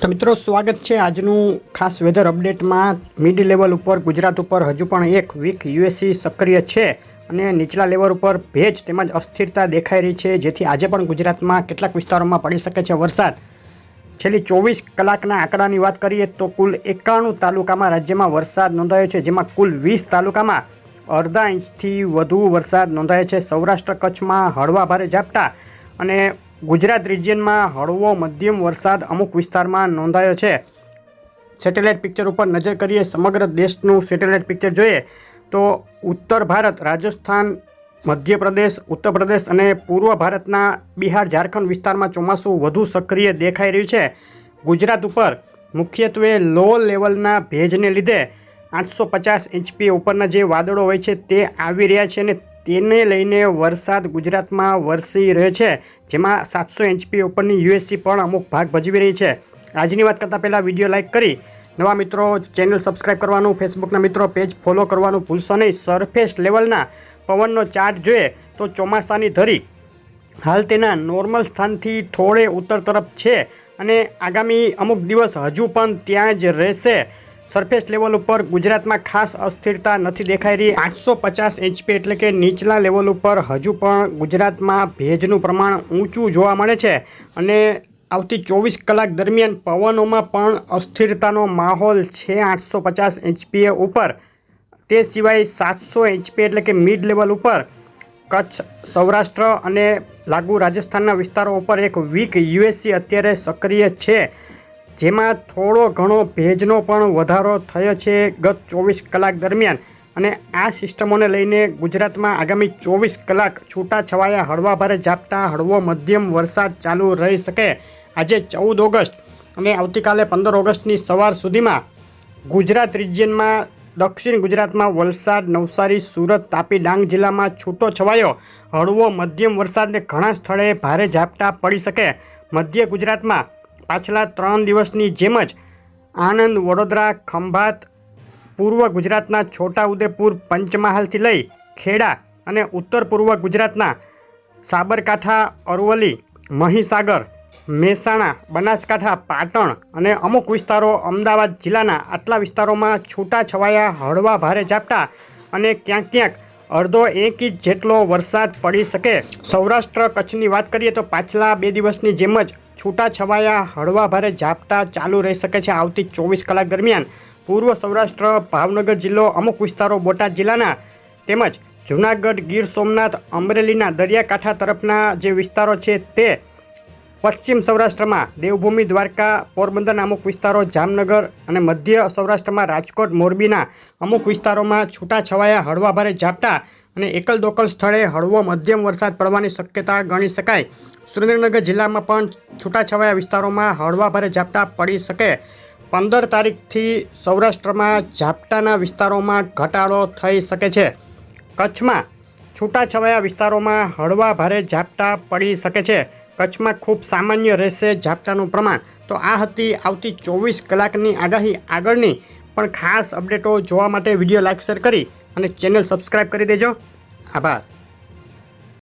તો મિત્રો, સ્વાગત છે આજનું ખાસ વેધર અપડેટમાં મિડ લેવલ ઉપર, ગુજરાત ઉપર હજુ પણ એક વીક યુએસસી સક્રિય છે અને નીચલા લેવલ ઉપર ભેજ તેમજ અસ્થિરતા દેખાઈ રહી છે, જેથી આજે પણ ગુજરાતમાં કેટલાક વિસ્તારોમાં પડી શકે છે વરસાદ. છેલ્લી ચોવીસ કલાકના આંકડાની વાત કરીએ તો કુલ એકાણું તાલુકામાં રાજ્યમાં વરસાદ નોંધાયો છે, જેમાં કુલ વીસ તાલુકામાં અડધા ઇંચથી વધુ વરસાદ નોંધાયો છે. સૌરાષ્ટ્ર કચ્છમાં હળવા ભારે ઝાપટા અને ગુજરાત રિજિયનમાં હળવો મધ્યમ વરસાદ અમુક વિસ્તારમાં નોંધાયો છે. સેટેલાઇટ પિક્ચર ઉપર નજર કરીએ સમગ્ર દેશનું સેટેલાઇટ પિક્ચર જોઈએ તો ઉત્તર ભારત, રાજસ્થાન, મધ્યપ્રદેશ ઉત્તર પ્રદેશ અને પૂર્વ ભારતના બિહાર, ઝારખંડ વિસ્તારમાં ચોમાસું વધુ સક્રિય દેખાઈ રહ્યું છે. ગુજરાત ઉપર મુખ્યત્વે લો લેવલના ભેજને લીધે આઠસો પચાસ એચપી ઉપરના જે વાદળો હોય છે તે આવી રહ્યા છે અને તેને લઈને વરસાદ ગુજરાતમાં વરસી રહ્યો છે, જેમાં સાતસો એચપી ઉપરની યુએસસી પણ અમુક ભાગ ભજવી રહી છે. આજની વાત કરતાં પહેલાં વીડિયો લાઇક કરી, નવા મિત્રો ચેનલ સબસ્ક્રાઇબ કરવાનું, ફેસબુકના મિત્રો પેજ ફોલો કરવાનું ભૂલશો નહીં. સરફેસ લેવલના પવનનો ચાર્ટ જોઈએ તો ચોમાસાની ધરી હાલ તેના નોર્મલ સ્થાનથી થોડે ઉત્તર તરફ છે અને આગામી અમુક દિવસ હજુ પણ ત્યાં જ રહેશે. સરફેસ લેવલ ઉપર ગુજરાતમાં ખાસ અસ્થિરતા નથી દેખાઈ રહી. આઠસો પચાસ એચપી એટલે કે નીચલા લેવલ ઉપર હજુ પણ ગુજરાતમાં ભેજનું પ્રમાણ ઊંચું જોવા મળે છે. અને આવતી ચોવીસ કલાક દરમિયાન પવનોમાં પણ અસ્થિરતાનો માહોલ છે આઠસો પચાસ એચપીએ ઉપર. તે સિવાય સાતસો એચપી એટલે કે મિડ લેવલ ઉપર કચ્છ, સૌરાષ્ટ્ર અને લાગુ રાજસ્થાનના વિસ્તારો ઉપર એક વીક યુએસસી અત્યારે સક્રિય છે. જેમાં થોડો ઘણો ભેજનો પણ વધારો થયો છે ગત ચોવીસ કલાક દરમિયાન. અને આ સિસ્ટમોને લઈને ગુજરાતમાં આગામી ચોવીસ કલાક છૂટા છવાયા હળવા ભારે ઝાપટા, હળવો મધ્યમ વરસાદ ચાલુ રહી શકે. આજે ચૌદ ઓગસ્ટ અને આવતીકાલે પંદર ઓગસ્ટની સવાર સુધીમાં ગુજરાત રિજિયનમાં, દક્ષિણ ગુજરાતમાં વલસાડ, નવસારી, સુરત, તાપી, ડાંગ જિલ્લામાં છૂટો છવાયો હળવો મધ્યમ વરસાદને ઘણા સ્થળે ભારે ઝાપટા પડી શકે. મધ્ય ગુજરાતમાં પાછલા ત્રણ દિવસની જેમ જ આણંદ વડોદરા, ખંભાત, પૂર્વ ગુજરાતના છોટાઉદેપુર, પંચમહાલથી લઈ ખેડા અને ઉત્તર પૂર્વ ગુજરાતના સાબરકાંઠા, અરવલ્લી, મહીસાગર, મહેસાણા, બનાસકાંઠા, પાટણ અને અમુક વિસ્તારો અમદાવાદ જિલ્લાના આટલા વિસ્તારોમાં છૂટા છવાયા હળવા ભારે ઝાપટા અને ક્યાંક ક્યાંક અડધો એક ઇંચ જેટલો વરસાદ પડી શકે. સૌરાષ્ટ્ર કચ્છની વાત કરીએ તો પાછલા બે દિવસની જેમ જ છૂટા છવાયા હળવા ભારે ઝાપટા ચાલુ રહી શકે છે આવતી ચોવીસ કલાક દરમિયાન. પૂર્વ સૌરાષ્ટ્ર, ભાવનગર જિલ્લો, અમુક વિસ્તારો, બોટાદ જિલ્લાના તેમજ જૂનાગઢ, ગીર સોમનાથ, અમરેલીના દરિયાકાંઠા તરફના જે વિસ્તારો છે તે પશ્ચિમ સૌરાષ્ટ્રમાં દેવભૂમિ દ્વારકા પોરબંદરના અમુક વિસ્તારો, જામનગર અને મધ્ય સૌરાષ્ટ્રમાં રાજકોટ, મોરબીના અમુક વિસ્તારોમાં છૂટાછવાયા, હળવા ભારે ઝાપટા અને એકલ દોકલ સ્થળે હળવો મધ્યમ વરસાદ પડવાની શક્યતા ગણી શકાય. સુરેન્દ્રનગર જિલ્લામાં પણ છૂટાછવાયા વિસ્તારોમાં હળવા ભારે ઝાપટા પડી શકે. પંદર તારીખથી સૌરાષ્ટ્રમાં ઝાપટાના વિસ્તારોમાં ઘટાડો થઈ શકે છે. કચ્છમાં છૂટાછવાયા વિસ્તારોમાં હળવા ભારે ઝાપટા પડી શકે છે. કચ્છમાં ખૂબ સામાન્ય રહેશે ઝાપટાનું પ્રમાણ. તો આ હતી આવતી ચોવીસ કલાકની આગાહી આગળની. પણ ખાસ અપડેટો જોવા માટે વીડિયો લાઇક શેર કરી અને ચેનલ સબસ્ક્રાઈબ કરી દેજો. આભાર.